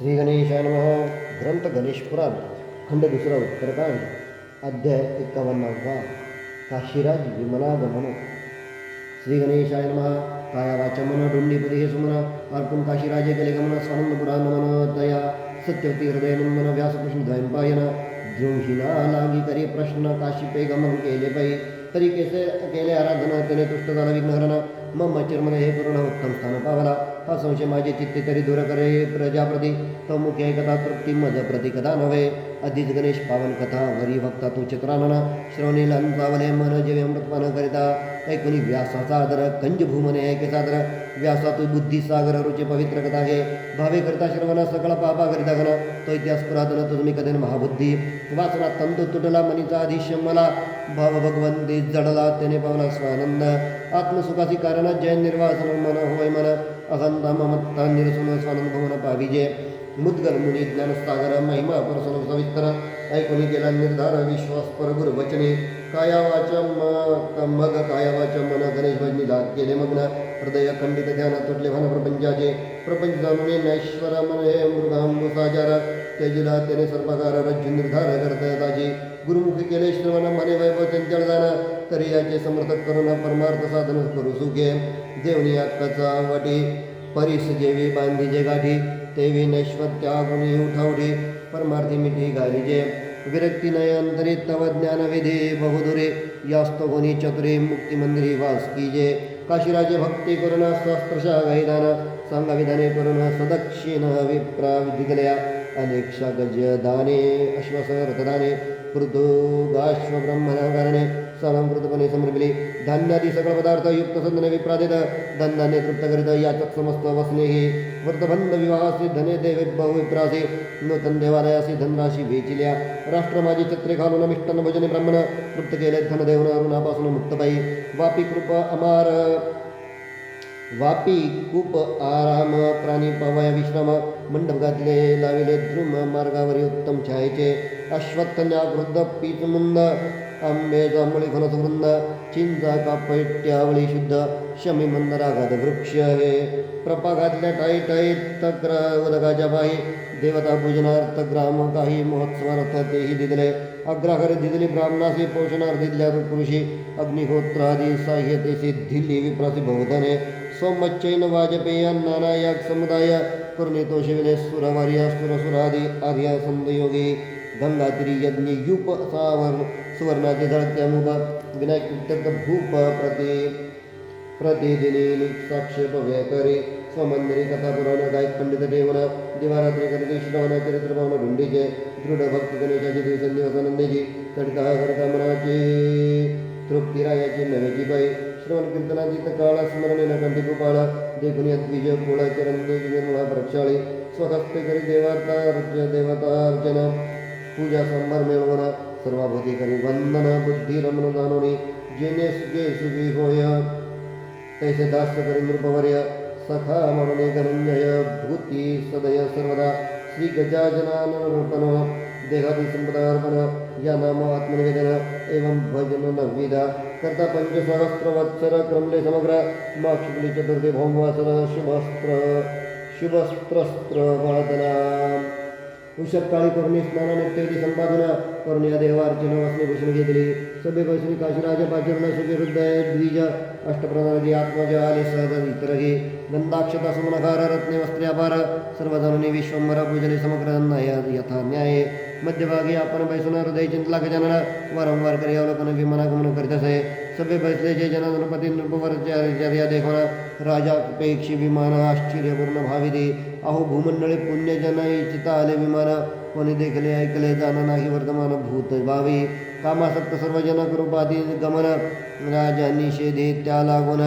श्री गणेशाय नम। ग्रंथ गणेश पुराण खंड दुसरा उत्तरकांड, अध्याय एक्कावन्नावा काशीराज विमलागमन। श्री गणेशाय नम। काया वाचमन डोंडीपदी हे सुमन। अर्पुन काशीराजे गेले गमन। स्वानंदपुरा नमन तया सत्यवती हृदयनंदन व्यासकृष्ण द्वयंपायन द्रोहिना लागी करी प्रश्न, काशीपे गमन केले पै। तरी केसे केले आराधना त्याने तुष्ट झाला विघ्नहरण। मम चिरमने हे पूर्ण उत्तम स्थान पावला। संशय माझे चित्ते तरी दूर करे प्रजाप्रती तो मुख्य कथा तृप्ती मज प्रति कथा नव्हे आधीच गणेश पावन कथा वरी भक्ता तू चित्रानन श्रवणी लंचावले मन जेवे अमृतपान करिता ऐकुनी व्यासाचा आदर कंज ऐके सादर व्यासा तू बुद्धी सागर रुची पवित्र कथा हे भावे करता श्रवण सकळ पापा करिता घन तो इतिहास पुरातन तो तुम्ही कधीन महाबुद्धी वासना तंतू तुटला मनीचा आदिश्य मला भाव भगवंती जडला त्याने पावला स्वानंद आत्मसुखाची कारण जय निर्वासन मन होय मन अहंता ममत्ता निरसन स्वानंद भवन पाविजे मुद्गल मुनी ज्ञानसागर महिमा परसन सविस्तर ऐकुनी गेला निर्धार विश्वास पर गुरु वचने काया मग कायावाचा मन गणेश भजनी लाग केले मग्न। हृदय खंडित ध्यान तुटले भन प्रपंचाचे प्रपंच जाणून नैश्वर मन हे मृगांबुसाचार तेजिला त्याने सर्वकार रज्जू निर्धार करताची गुरुमुखी केले श्रवण मने वैभव चंचल जाण तरी याचे समर्थक करून परमार्थ साधन करू सुखे देवनी अक्काचा वाटी परिस जेवी बांधीजे गाठी, तेवी नैश्वर त्यागुणी उठावठी परमार्थी मिठी घालीजे विरक्ती नयंतरी तव ज्ञान विधे बहुदुरे, यास्त गुणी चतुरे मुक्ती मंदिरी वास कीजे काशीराजे भक्ती करुण, सहस्त्रशा वैदान सांगा विधाने करुण, सदक्षिण विप्रा दिगलया अनेक गज दाने अश्वस रथदाने पृथुगाश्व ब्रह्मणाकारणे समृतपणे समर्पिले धान्यादी सकळ पदार्थ युक्त संधने विप्रादित धनधान्य तृप्त करीत याचक समस्त वसने हे व्रतबंध विवाहासी धने देवे बहु विप्रासे नूतन देवालयासी धनराशी वेचिल्या राष्ट्र माझी छत्रे घालून मिष्टान भजने ब्राह्मण तृप्त केले धन देऊन अरुणापासून मुक्त पायी वापी कृप अमार वापी कूप आराम प्राणी पवय विश्राम मंडप घातले लाविले द्रुम मार्गावरी उत्तम छायेचे अश्वत्थन्या वृद्ध पीच मुंद आंबे जांभळी फणस वृंद चिंचा कापट्यावळी शुद्ध शमी मंदराघात वृक्ष हे प्रपा घातल्या टाई टाई तक्र उदकाच्या बाई देवता पूजनार्थ ग्राम काही महोत्सवार्थ तेही दिदले। अग्राहर दिदली ब्राह्मणासी पोषणार दिदल्या पुरुषी अग्निहोत्रादी साह्यतेसी दिल्ली विप्रासी बहुधने। सोमच्चैन वाजपेय, नानायाग समुदाय करुणे तो शिविले सुरवर्य संदयोगी गंगातिरी यज्ञ युप सावर सुवर्णाचे झळक्या मुख विनायक भूप प्रति प्रतिदिनी साक्षेप व्यकरी स्वमंदिरी कथा पुराण गायक पंडित देवण दिवारात्री करिते श्रवण चरित्र पावन ढुंडीचे दृढ भक्ती गणेशाची दिवसेंदिवस आनंदाची तडका करता मनाची तृप्तिरायाची नव्याची बाई श्रवण कीर्तनाची काळ स्मरणे नकंठी गोपाळ देखून द्विज कुळ चरण निर्मळा प्रक्षाळी स्वहस्ते करी देवार्थ देवतार्चन पूजा संभार मिळवण सर्वाभूती करी। वंदन बुद्धी रमण जाणवणी जेने सुखे सुखी होय तैसे दास करी नृपवर्य, सखा म्हणून धनंजय भूती सदय सर्वदा, श्री गजाजनानरूपन देहादी संपदार्पण, या नाम आत्मनिवेदन, एवं भजन नवविधा। करता वत्सर क्रमले समग्र माक्षुली चतुर्थी भौमवासर शुभस्त्र, शुभस्त्रस्त्र वादना उषकाळी करुणी स्नानाने तेज़ी संपादना करून या देवार्चन वासने भूषण घेतली सभे बसली काशीराज पाचरण सुखी हृदय द्विज अष्टप्रधानाची आत्मज आले सहज इतरही गंधाक्षता सुमनकार, रत्ने वस्त्र्यापार सर्वजननी विश्वंभर पूजने, समग्र यथा न्याय। मध्यभागी आपण बैसून, हृदय चिंतला गजानन वारंवार करी अवलोकन विमानागमन करीत असे। सभे बैसले जे जन गणपती नृपवरचर्या देखोन राजापेक्षी विमान, आश्चर्यपूर्ण, भाविदी। अहो भूमंडळी पुण्यजन इच्छिता आले विमान, कोणी देखले, ऐकले जाण नाही वर्तमान भूत भावी. कामासक्त सर्वजन कृपादी गमन, राजा निषेधे त्या लागून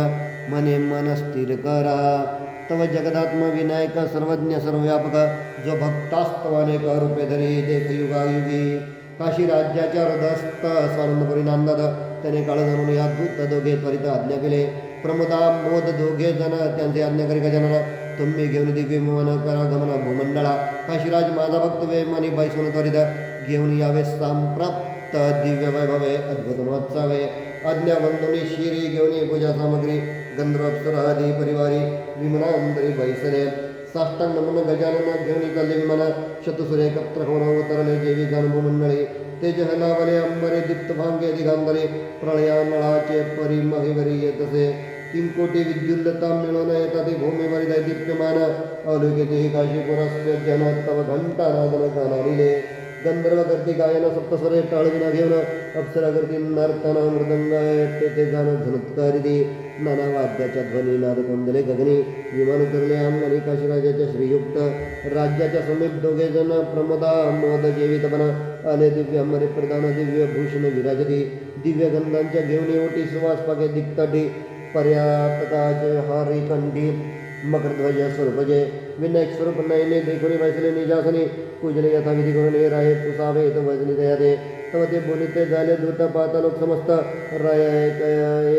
मने मन स्थिर करा. तव जगदात्म विनायक, सर्वज्ञ, सर्वव्यापक, जो भक्तास्तवाने रूपे धरे, देख युगायुगी. काशी राज्याच्या हृदयस्थ स्वानंदपुरी नांदद, त्याने काळ जाणून या दूत दोघे त्वरित आज्ञा केले. प्रमोदा, मोद दोघे जण त्यांचे आज्ञाकारी गजानन माझा भक्त वे मनी बैसून त्वरित। घेऊन यावे संप्राप्त दिव्य वैभवे अद्भुत महोत्सवे आज्ञा वंदनी शिरी घेऊन पूजा सामग्री गंधर्व अप्सरादी परिवारी विमनांतरी बैसने साष्टांग नमन, गजानन घेऊन चालले विमान शतसुरे एकत्र होऊन अवतरले जेवी गानभू मंडळी तेज हलावले अंबरे दीप्त भांगे दिगांबरे प्रळयानळाचे परिमहिवरी येतसे तीन कोटी विद्युल्लता मिळून येतात भूमीवर दैदिप्यमान अलौकिक काशीपुरस्य जन तव घंटा नादन गानालिले गंधर्व करती गायन सप्तस्वरे टाळविना घेऊन अप्सरा करती नर्तना मृदंग तेथे गाणं झनत्कारिती नाना वाद्याच्या ध्वनी नाद कोंदले गगनी। विमान उतरले अंगणी काशीराजाच्या श्रीयुक्त राज्याच्या समीप दोघे जण प्रमोदा मोद जेवितपणा आले दिव्य अंबरे प्रधान दिव्य भूषण विराजती। दिव्य गंधांच्या घेऊन ओटी सुवास पाके दिक्ताटी। पर्यातकाचे मकर ध्वज स्वरूपजे, विनायक स्वरूप नयने देखुनी यथाविधी करून हे राय पुसावे तो वजनी दयाते तव बोलिते जाले दूत पाता लोक समस्त, राय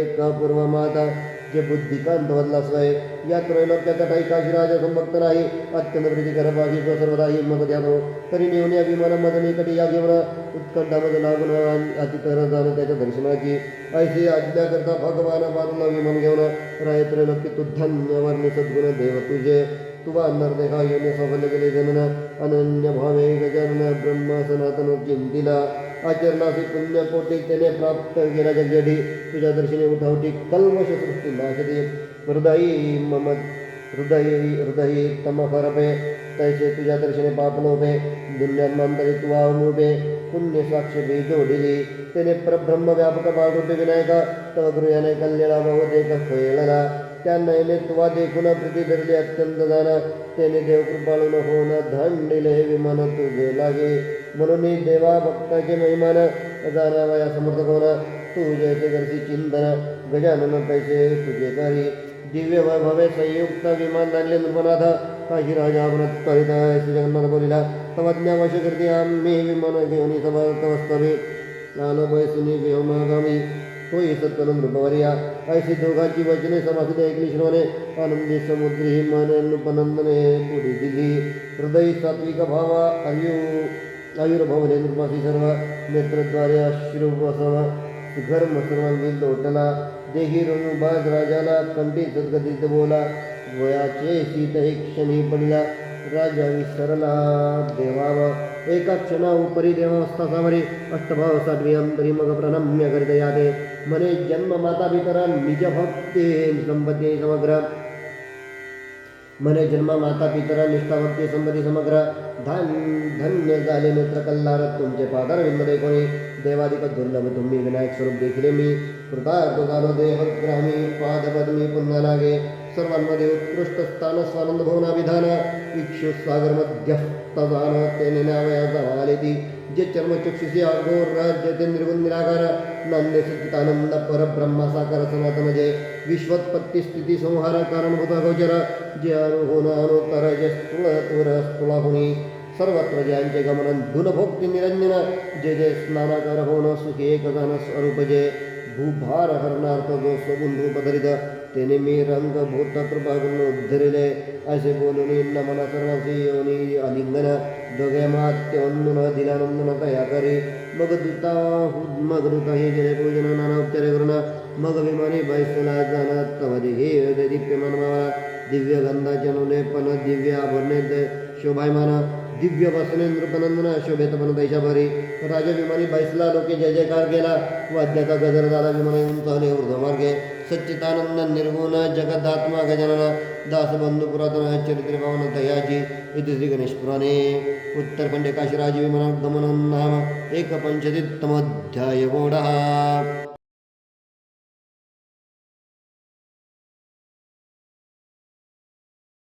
एक पूर्व माता, जे बुद्धिकांत बदला स्वय। या त्रैलोक्याचा काही काशीराज संभक्त नाही अत्यंत प्रीतिकर बागी तो सर्वदा हिंमत द्यानो तरी नेऊन या विमानामध्ये मी कधी या घेऊन उत्कंठामध्ये लागून अतिकर जाणं त्याच्या दर्शनाची ऐशी आज्ञा करता भगवान बाजूला विमान घेऊन राय त्रैलोक्य तू धन्य वर्णी सद्गुण देव तुझे तुवा नरदेहा येणे सफल केले जनन, अनन्य भावे गजानन, ब्रह्म सनातन चिंतिला आचरणासी पुण्य कोटी त्याने प्राप्त केला जगजडी तुझ्या दर्शनी उठावटी कल्मश सृष्टी नाशते। हृदयी मम हृदयी हृदयी तम फरपे तैसे तुझ्या दर्शने पाप नोपे दुन्यांतरी तुवा उभे पुण्य साक्ष बी जोडिली व्यापक बाळरूपे विनायका, तव गृहाने कल्याणा बहुतेक खेळला त्या नयने तुवा देखून प्रीती धरली अत्यंत जाना त्याने देव कृपाळून होऊन धांडिले विमान तुझे लागे, म्हणून देवा भक्ताचे महिमान जाणावया समर्थक तू जयचे करती चिंतन, गजानन पैसे तुझे करी दिव्य वैभवे संयुक्त विमान नृपनाथ। काशी राजा त्वरित श्री जगन्नाथ बोलिला। करती आम्ही विमान घेऊन व्योमागामी सत्वन नृपवर्या। दोघांची वचने समासुदे ऐकली आनंदी समुद्री नृपनंदने दिली हृदय सात्विक भावा आयु। आयुर्भवने सर्व। नेत्रद्वारे अश्रू वसव घर्म सर्वांगी लोटला। देही बाज राजाला कंठी सद्गतीत बोला वयाचे शीत एक क्षणी पडला, राजा विसरला, देवाव, एका क्षणा उपरी देवावस्था सामरे अष्टभाव साध्वी अंतरी मग प्रणम्य करीत याते मने जन्म माता पितरा निज भक्ते संपत्ती समग्र मने जन्म माता पितरा निष्ठा भक्ती संपत्ती समग्र धन धन्य झाले नेत्र कल्लार तुमचे पादर विंदे कोणी देवाधिक दुर्लभ तुम्ही विनायक स्वरूप देखील मी, कृतार्थ झालो देवग्रामी पादपद्मी पुन्हा लागे सर्वांमध्ये उत्कृष्ट स्थान स्वानंद भवना विधान इक्षु सागर मध्यस्थान तेने नावयाचा वाले ती चक्षुषे अघोर ते निर्गुण निराकार नंदे सचितानंद पर ब्रह्म साकार सनातन जय विश्वत्पत्ति स्थिति संहार कारणभूत गोचर जय अनुभून अनुतर जय स्थूळ तुर सर्वत्र जयांचे गमन गुणभोक्ती निरंजन जय जय स्नानाकार होण सुखी जण स्वरूप जे भूभार हरणार्थ जो सगुण रूप धरित तेने मी रंग भूत कृपा करून उद्धरिले। असे बोलून नमन सर्वांशी योनी आलिंगन दोघे मात्यवंदन दिलानंदन तया करी। मग दुता मग दुता हे गेले पूजन, नाना उपचार करून मग विमानी बैसला दिव्य वसने नृपनंदन शोभेत पण दैशाभरी राजा विमानी बैसला लोके जय जयकार केला। वाद्याचा गजर झाला विमान चाले ऊर्ध्वमार्गे सच्चिदानंद निर्गुण जगदात्मा गजानन। दासबंधू पुरातन चरित्र पावन दयाजी। इति श्री गणेश पुराणे। उत्तरखंडे काशीराज विमान गमन नाम। एक पंचतित्तमोध्याय गोडः